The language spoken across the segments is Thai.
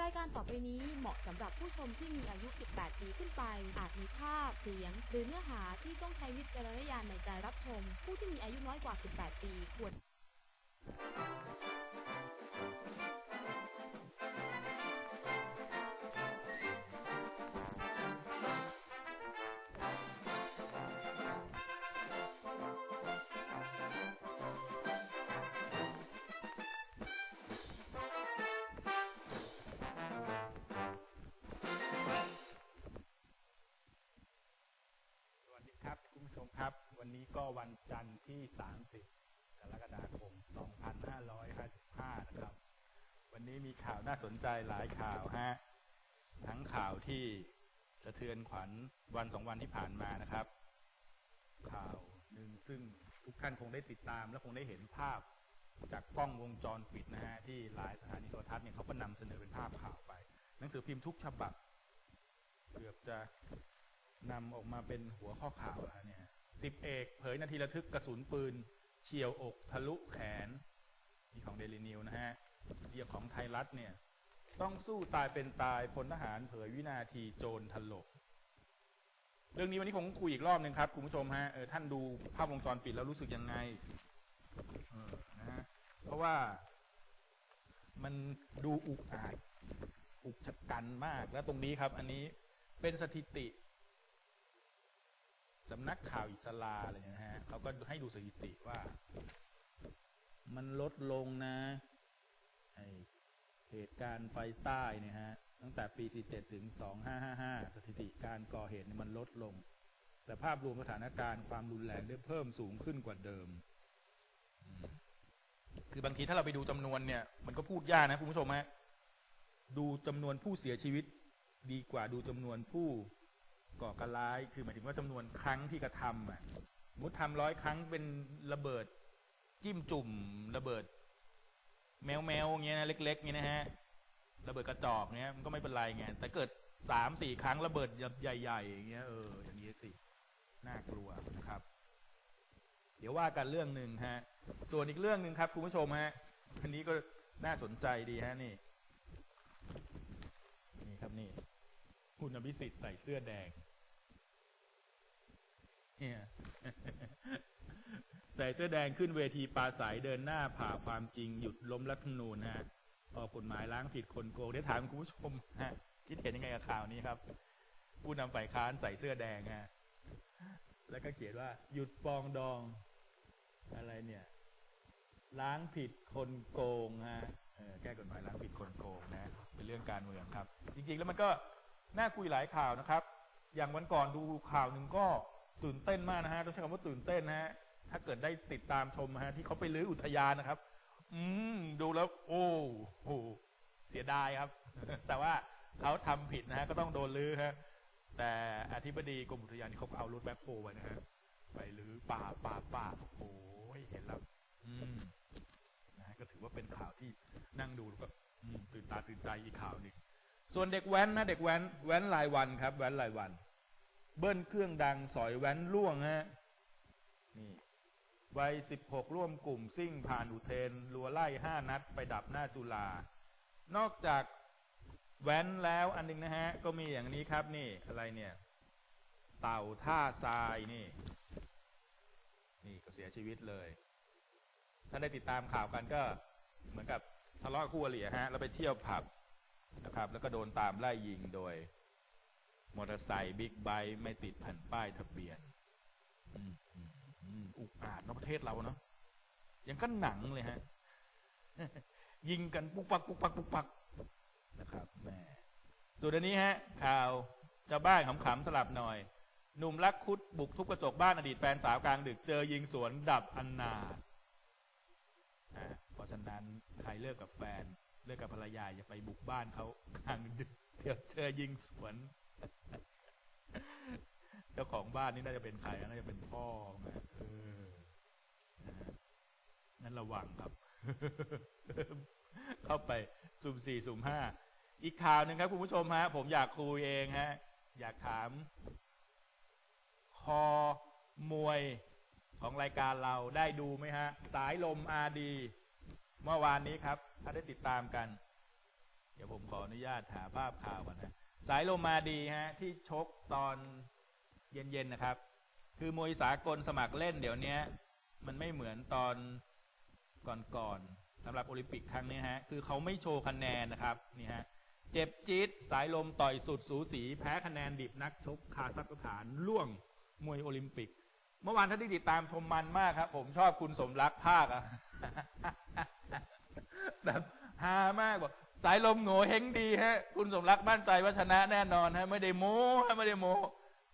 รายการต่อไปนี้เหมาะสำหรับผู้ชมที่มีอายุ 18 ปีขึ้นไป อาจมีภาพ เสียง หรือเนื้อหาที่ต้องใช้วิจารณญาณในการรับชม ผู้ที่มีอายุน้อยกว่า 18 ปีควร วันนี้ก็วันจันทร์ที่ 30 กรกฎาคม 2555 นะครับ วันนี้มีข่าวน่าสนใจหลายข่าวฮะ ทั้งข่าวที่สะเทือนขวัญวันสองวันที่ผ่านมานะครับ ข่าวหนึ่งซึ่งทุกท่านคงได้ติดตามและคงได้เห็นภาพจากกล้องวงจรปิดนะฮะที่หลายสถานีโทรทัศน์เนี่ยเขาก็นำเสนอเป็นภาพข่าวไป หนังสือพิมพ์ทุกฉบับ เกือบจะนำออกมาเป็นหัวข้อข่าวแล้วเนี่ย สิบเอกเผยนาทีระทึกกระสุนปืน เฉียวอกทะลุแขนนี่ของเดลินิวนะฮะเดียของไทยรัฐเนี่ย ต้องสู้ตายเป็นตายพลทหารเผยวินาทีโจรถลก เรื่องนี้วันนี้คงคุยอีกรอบหนึ่งครับ คุณผู้ชมฮะเออท่านดูภาพวงจรปิดแล้วรู้สึกยังไงเออนะฮะเพราะว่ามันดูอุกอาจอุกชะกันมาก แล้วตรงนี้ครับ อันนี้เป็นสถิติ สำนักข่าวอิสลาอะไรเนี่ยนะฮะเขาก็ให้ดูสถิติว่า มันลดลงนะไอเหตุการณ์ไฟใต้เนี่ยฮะ ตั้งแต่ปี 47 ถึง 2555 สถิติการก่อเหตุมันลดลง แต่ภาพรวมสถานการณ์ความรุนแรงได้เพิ่มสูงขึ้นกว่าเดิมอืมคือบางทีถ้าเราไปดูจำนวนเนี่ย มันก็พูดยากนะคุณผู้ชมฮะดูจำนวนผู้เสียชีวิตดีกว่าดูจำนวนผู้ ก่อการร้ายคือหมายถึงว่าจำนวนครั้งที่กระทำอะสมมุติทำร้อยครั้งเป็นระเบิด จิ้มจุ่ม ระเบิด แมวแมวเงี้ยนะเล็กๆเงี้ยนะฮะระเบิดกระจอกเงี้ยมันก็ไม่เป็นไรไงแต่เกิดสามสี่ครั้งระเบิดใหญ่ๆอย่างเงี้ยเอออย่างนี้สิน่ากลัวนะครับ เดี๋ยวว่ากันเรื่องหนึ่งฮะ ส่วนอีกเรื่องหนึ่งครับคุณผู้ชมฮะอันนี้ก็น่าสนใจดีฮะนี่ครับนี่ คุณ อภิสิทธิ์ใส่เสื้อแดงเนี่ยใส่เสื้อแดงขึ้นเวทีปราศัยเดินหน้าผ่าความจริงหยุดล้มรัฐธรรมนูญฮะออกกฎหมายล้างผิดคนโกงได้ถามคุณผู้ชมฮะคิดเห็นยังไงกับข่าวนี้ครับ ผู้นำฝ่ายค้านใส่เสื้อแดงฮะแล้วก็เขียนว่า หยุดปองดอง อะไรเนี่ย ล้างผิดคนโกงฮะแก้กฎหมายล้างผิดคนโกงนะ เป็นเรื่องการเมืองครับ จริง ๆ แล้วมันก็ น่าคุยหลายข่าวนะครับ อย่างวันก่อนดูข่าวหนึ่งก็ตื่นเต้นมากนะฮะต้องใช้คำว่าตื่นเต้นนะฮะถ้าเกิดได้ติดตามชมนะฮะที่เขาไปลื้ออุทยานนะครับ อืมดูแล้ว โอ้โหเสียดายครับ แต่ว่าเขาทำผิดนะฮะก็ต้องโดนลื้อฮะแต่อธิบดีกรมอุทยานนี่เขาก็เอารถแบ็คโฮไว้นะฮะไปลื้อป่าป่าป่าโอ้โหเห็นแล้วอืมนะฮะก็ถือว่าเป็นข่าวที่นั่งดูแล้วก็ตื่นตาตื่นใจอีกข่าวหนึ่ง ส่วนเด็กแว้นนะเด็กแว้นแว้นรายวันครับ แว้นรายวัน เบิ้ลเครื่องดังสอยแว้นล่วงฮะนี่วัยสิบหกร่วมกลุ่มซิ่งผ่านอุเทนรัวไล่ห้านัดไปดับหน้าจุฬานอกจากแว้นแล้วอันหนึงนะฮะ ก็มีอย่างนี้ครับนี่อะไรเนี่ย เต่าท่าทรายนี่ นี่ก็เสียชีวิตเลย ถ้าได้ติดตามข่าวกันก็เหมือนกับทะเลาะคู่อริฮะแล้วไปเที่ยวผับ นะครับ แล้วก็โดนตามไล่ยิงโดย มอเตอร์ไซค์บิ๊กไบค์ไม่ติดแผ่นป้ายทะเบียนอุกอาจเนอะประเทศเราเนาะยังก็หนังเลยฮะ ยิงกันปุกปักปุกปักปุกปักนะครับแหมส่วนอันนี้ฮะ ข่าวชาวบ้านขำๆสลับหน่อยหนุ่มรักคุดบุกทุบกระจกบ้านอดีตแฟนสาวกลางดึกเจอยิงสวนดับอันนาถอ่าเพราะฉะนั้นใครเลิกกับแฟน เลิกกับภรรยาอย่าไปบุกบ้านเขากลางดึกเดี๋ยวเจอยิงสวน เจ้าของบ้านนี่น่าจะเป็นใครน่าจะเป็นพ่อนะเออนั่นระวังครับ เข้าไปสุ่มสี่สุ่มห้าอีกข่าวหนึ่งครับคุณผู้ชมฮะ ผมอยากคุยเองฮะ อยากถาม คอมวยของรายการเราได้ดูไหมฮะ สายลมอาดี เมื่อวานนี้ครับ ถ้าได้ติดตามกัน เดี๋ยวผมขออนุญาตหาภาพข่าวก่อนนะ สายลมมาดีฮะ ที่ชกตอนเย็นๆนะครับ คือมวยสากลสมัครเล่นเดี๋ยวนี้มันไม่เหมือนตอนก่อนๆสำหรับโอลิมปิกครั้งนี้ฮะ คือเขาไม่โชว์คะแนนนะครับนี่ฮะเจ็บจี๊ดสายลมต่อยสุดสูสี แพ้คะแนนดิบนักชกคาซัคสถานล่วงมวยโอลิมปิก เมื่อวานท่านที่ติดตามชมมันมากครับ ผมชอบคุณสมรักภาคอะแบบฮามากบอกสายลมโง่เฮงดีฮะ คุณสมรักมั่นใจว่าชนะแน่นอนฮะ ไม่ได้โม้ฮะไม่ได้โม้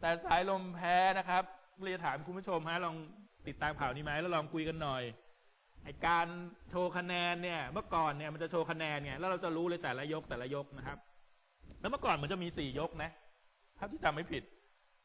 แต่สายลมแพ้นะครับเรียนถามคุณผู้ชมฮะลองติดตามข่าวนี้ไหมแล้วลองคุยกันหน่อยไอการโชว์คะแนนเนี่ย เมื่อก่อนเนี่ยมันจะโชว์คะแนนเนี่ยแล้วเราจะรู้เลยแต่ละยกแต่ละยกนะครับ แล้วเมื่อก่อนมันจะมีสี่ยกนะถ้าที่จำไม่ผิด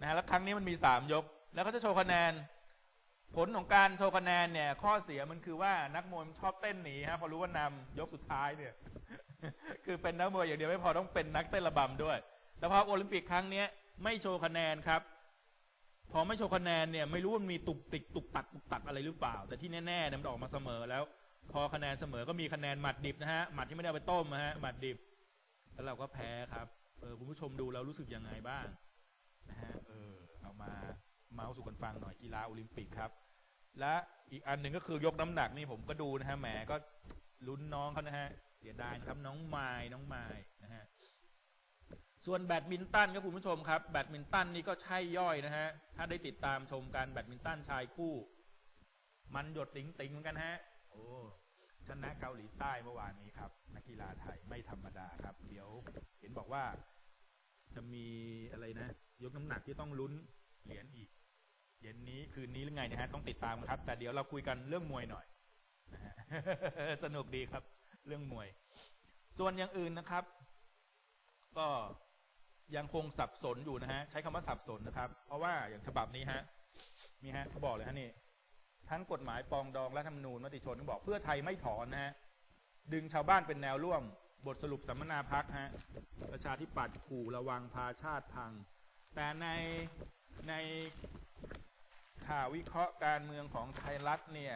นะฮะแล้วครั้งนี้มันมีสามยก แล้วก็จะโชว์คะแนน ผลของการโชว์คะแนนเนี่ย ข้อเสียมันคือว่านักมวยมันชอบเต้นหนีฮะพอรู้ว่านำยกสุดท้ายเนี่ย คือเป็นนักมวยอย่างเดียวไม่พอต้องเป็นนักเต้นระบำด้วย แต่พอโอลิมปิกครั้งเนี้ยไม่โชว์คะแนนครับ พอไม่โชว์คะแนนเนี่ยไม่รู้ว่ามันมีตุกติกตุกตักตุกตักอะไรหรือเปล่า แต่ที่แน่ๆเนี่ยมันออกมาเสมอแล้ว พอคะแนนเสมอก็มีคะแนนหมัดดิบนะฮะหมัดที่ไม่ได้ไปต้มนะฮะหมัดดิบ แล้วเราก็แพ้ครับเออคุณผู้ชมดูแล้วรู้สึกยังไงบ้างนะฮะเออเอามา เมาส์สู่กันฟังหน่อยกีฬาโอลิมปิกครับ และอีกอันหนึ่งก็คือยกน้ำหนักนี่ผมก็ดูนะฮะแหมก็ลุ้นน้องเขานะฮะเสียดายครับน้องไม้น้องไม้นะฮะส่วนแบดมินตันครับคุณผู้ชมครับ แบดมินตันนี่ก็ใช่ย่อยนะฮะ ถ้าได้ติดตามชมการแบดมินตันชายคู่ มันหยดติ๋งติ๋งเหมือนกันฮะ โอ้ชนะเกาหลีใต้เมื่อวานนี้ครับ นักกีฬาไทยไม่ธรรมดาครับ เดี๋ยวเห็นบอกว่าจะมีอะไรนะ ยกน้ำหนักที่ต้องลุ้นเหรียญอีก เย็นนี้คืนนี้หรือไงนะฮะต้องติดตามครับ แต่เดี๋ยวเราคุยกันเรื่องมวยหน่อย สนุกดีครับ เรื่องมวย ส่วนอย่างอื่นนะครับ ก็ยังคงสับสนอยู่นะฮะ ใช้คำว่าสับสนนะครับ เพราะว่าอย่างฉบับนี้ฮะมีฮะเขาบอกเลยฮะนี่ทั้งกฎหมายปองดองและธรรมนูญมติชนบอกเพื่อไทยไม่ถอนนะฮะดึงชาวบ้านเป็นแนวร่วม บทสรุปสัมมนาพักฮะประชาธิปัตย์ขู่ระวังพาชาติพัง แต่ในใน ข่าววิเคราะห์การเมืองของไทยรัฐเนี่ย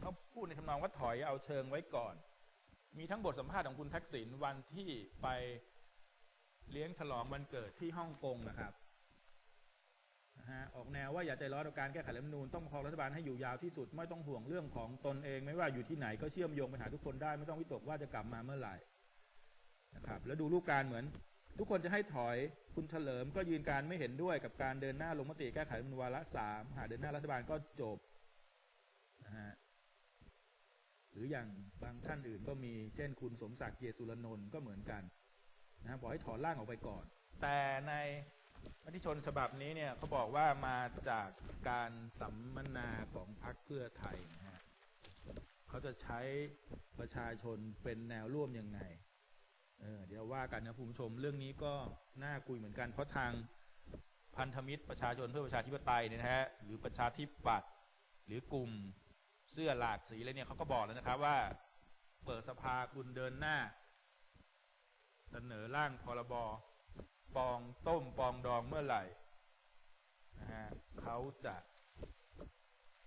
เขาพูดในทำนองว่าถอยเอาเชิงไว้ก่อน มีทั้งบทสัมภาษณ์ของคุณทักษิณวันที่ไปเลี้ยงฉลองวันเกิดที่ฮ่องกงนะครับนะฮะออกแนวว่าอย่าใจร้อนกับการแก้ไขรัฐธรรมนูญต้องปรองรัฐบาลให้อยู่ยาวที่สุด ไม่ต้องห่วงเรื่องของตนเอง ไม่ว่าอยู่ที่ไหนก็เชื่อมโยงไปหาทุกคนได้ ไม่ต้องวิตกว่าจะกลับมาเมื่อไหร่นะครับ แล้วดูรูปการเหมือน ทุกคนจะให้ถอยคุณเฉลิมก็ยืนการไม่เห็นด้วยกับการเดินหน้าลงมติแก้ไขมนวาระสามหาเดินหน้ารัฐบาลก็จบนะฮะหรืออย่างบางท่านอื่นก็มีเช่นคุณสมศักดิ์เกียรติสุรนนท์ก็เหมือนกันนะฮะบอกให้ถอนร่างออกไปก่อน แต่ในมติชนฉบับนี้เนี่ยเขาบอกว่ามาจากการสัมมนาของพรรคเพื่อไทยนะฮะเขาจะใช้ประชาชนเป็นแนวร่วมยังไง เออเดี๋ยวว่ากันนะคุณผู้ชมเรื่องนี้ก็น่าคุยเหมือนกัน เพราะทางพันธมิตรประชาชนเพื่อประชาธิปไตยเนี่ยนะฮะหรือประชาธิปัตย์หรือกลุ่มเสื้อหลากสีอะไรเนี่ยเขาก็บอกแล้วนะครับว่า เปิดสภาคุณเดินหน้า เสนอร่างพรบปองต้มปองดองเมื่อไหร่นะฮะเขาจะ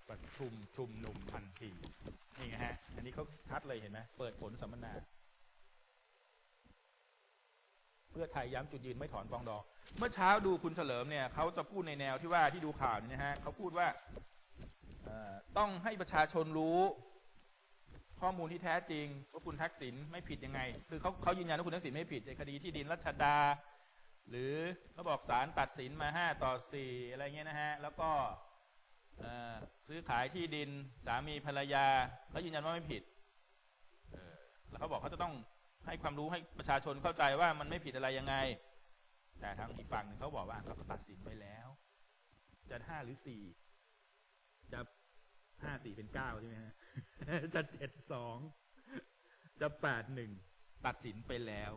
ประชุมชุมนุมทันทีนี่ไงฮะ อันนี้เขาชัดเลยเห็นไหมเปิดผลสัมมนา เพื่อไทยย้ำจุดยืนไม่ถอนฟองดอง เมื่อเช้าดูคุณเฉลิมเนี่ยเขาจะพูดในแนวที่ว่าที่ดูข่าวนี่นะฮะเขาพูดว่าต้องให้ประชาชนรู้ข้อมูลที่แท้จริงว่าคุณทักษิณไม่ผิดยังไง คือเขาเขายืนยันว่าคุณทักษิณไม่ผิดในคดีที่ดินรัชดา หรือเขาบอกศาลตัดสินมาห้าต่อสี่อะไรเงี้ยนะฮะ แล้วก็ซื้อขายที่ดินสามีภรรยาเขายืนยันว่าไม่ผิดแล้วเขาบอกเขาจะต้อง ให้ความรู้ให้ประชาชนเข้าใจว่ามันไม่ผิดอะไรยังไง แต่ทางอีกฝั่งหนึ่งเขาบอกว่าเขาตัดสินไปแล้ว จะห้าหรือสี่จะห้าสี่เป็นเก้าใช่ไหมฮะจะเจ็ดสองจะแปดหนึ่งตัดสินไปแล้ว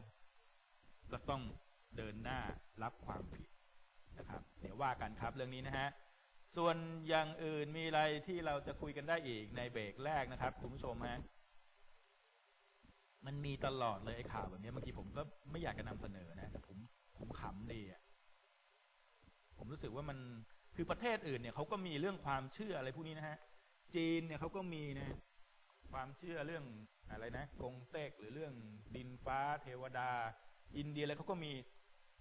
ก็ต้องเดินหน้ารับความผิดนะครับ เดี๋ยวว่ากันครับเรื่องนี้นะฮะส่วนอย่างอื่นมีอะไรที่เราจะคุยกันได้อีกในเบรกแรกนะครับคุณผู้ชมฮะ มันมีตลอดเลยไอ้ข่าวแบบนี้บางทีผมก็ไม่อยากจะนำเสนอนะแต่ผมผมขำดีอะผมรู้สึกว่ามันคือประเทศอื่นเนี่ยเขาก็มีเรื่องความเชื่ออะไรพวกนี้นะฮะ จีนเนี่ยเขาก็มีนะความเชื่อเรื่องอะไรนะกงเต็กหรือเรื่องดินฟ้า เทวดา อินเดียอะไรเขาก็มี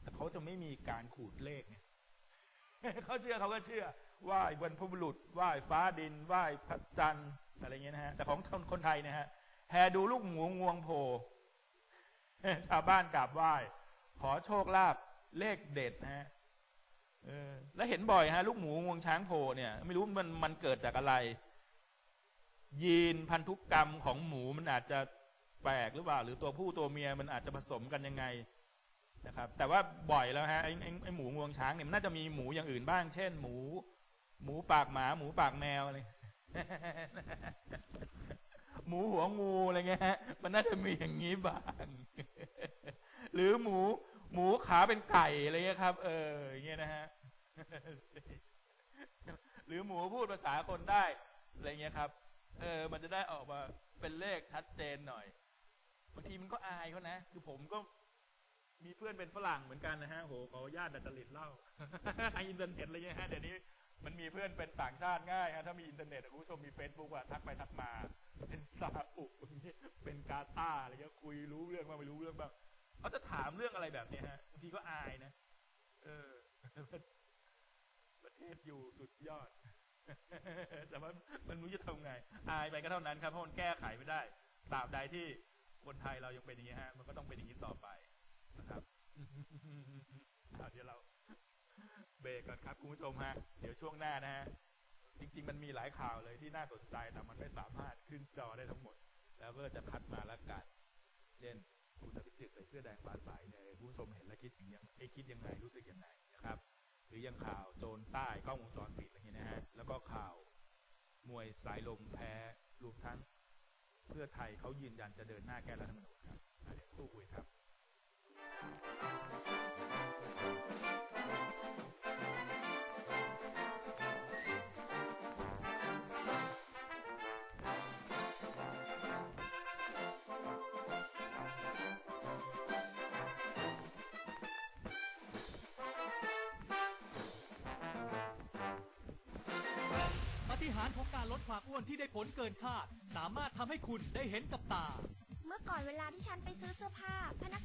แต่เขาจะไม่มีการขูดเลขเนี่ยเขาเชื่อเขาก็เชื่อไหว้บรรพบุรุษไหว้ฟ้าดินไหว้พระจันทร์อะไรเงี้ยนะฮะแต่ของคนไทยนะฮะ แห่ดูลูกหมูงวงโผชาวบ้านกราบไหว้ ขอโชคลาภเลขเด็ดนะฮะแล้วเห็นบ่อยฮะ ลูกหมูงวงช้างโผเนี่ย ไม่รู้มันมันเกิดจากอะไร ยีนพันธุกรรมของหมูมันอาจจะแปลกหรือเปล่า หรือตัวผู้ตัวเมียมันอาจจะผสมกันยังไงนะครับ แต่ว่าบ่อยแล้วฮะไอ้ไอ้ไอ้หมูงวงช้างเนี่ยมันน่าจะมีหมูอย่างอื่นบ้าง เช่น หมู หมูปากหมา หมูปากแมวอะไร หมูหัวงูอะไรเงี้ยฮะมันน่าจะมีอย่างนี้บ้างหรือหมู หมูขาเป็นไก่อะไรเงี้ยครับ เอออย่างเงี้ยนะฮะหรือหมูพูดภาษาคนได้อะไรเงี้ยครับ เออ มันจะได้ออกมาเป็นเลขชัดเจนหน่อยบางทีมันก็อายเขานะคือผมก็มีเพื่อนเป็นฝรั่งเหมือนกันนะฮะโหขอญาตดัดจริตเล่าไออินเทอร์เน็ตอะไรเงี้ยฮะเดี๋ยวนี้มันมีเพื่อนเป็นต่างชาติง่ายฮะถ้ามีอินเทอร์เน็ตคุณผู้ชมมีเฟซบุ๊กอะทักไปทักมา เป็นซาอุเป็นกาตาร์อะไรเงี้ยคุยรู้เรื่องบ้างไม่รู้เรื่องบ้างเขาจะถามเรื่องอะไรแบบเนี้ยฮะบางทีก็อายนะเออ ประเทศอยู่สุดยอด แต่ว่ามันรู้จะทำไง อายไปก็เท่านั้นครับเพราะมันแก้ไขไม่ได้ตราบใดที่คนไทยเรายังเป็นอย่างนี้ฮะ มันก็ต้องเป็นอย่างนี้ต่อไปนะครับเดี๋ยวเราเบรกก่อนครับคุณผู้ชมฮะ เดี๋ยวช่วงหน้านะฮะ จริง ๆ มันมีหลายข่าวเลยที่น่าสนใจแต่มันไม่สามารถขึ้นจอได้ทั้งหมด แล้วก็จะคัดมาล้วกัน เช่นคุณอภิสิทธิ์ใส่เสื้อแดงปลาใสเนี่ยผู้ชมเห็นแล้วคิดถึงยังเอ้ยคิดยังไงรู้สึกยังไงนะครับ หรือยังข่าวโจรใต้กล้องวงจรปิดอะไรเงี้ยนะฮะแล้วก็ข่าวมวยสายลมแพ้รวมทั้ง เพื่อไทยเขายืนยันจะเดินหน้าแก้รัฐธรรมนูญครับเดี๋ยวตู้คุยครับ ปาฏิหารของการลดความอ้วนที่ได้ผลเกินคาด สามารถทำให้คุณได้เห็นกับตา เมื่อก่อนเวลาที่ฉันไปซื้อเสื้อผ้าพนัก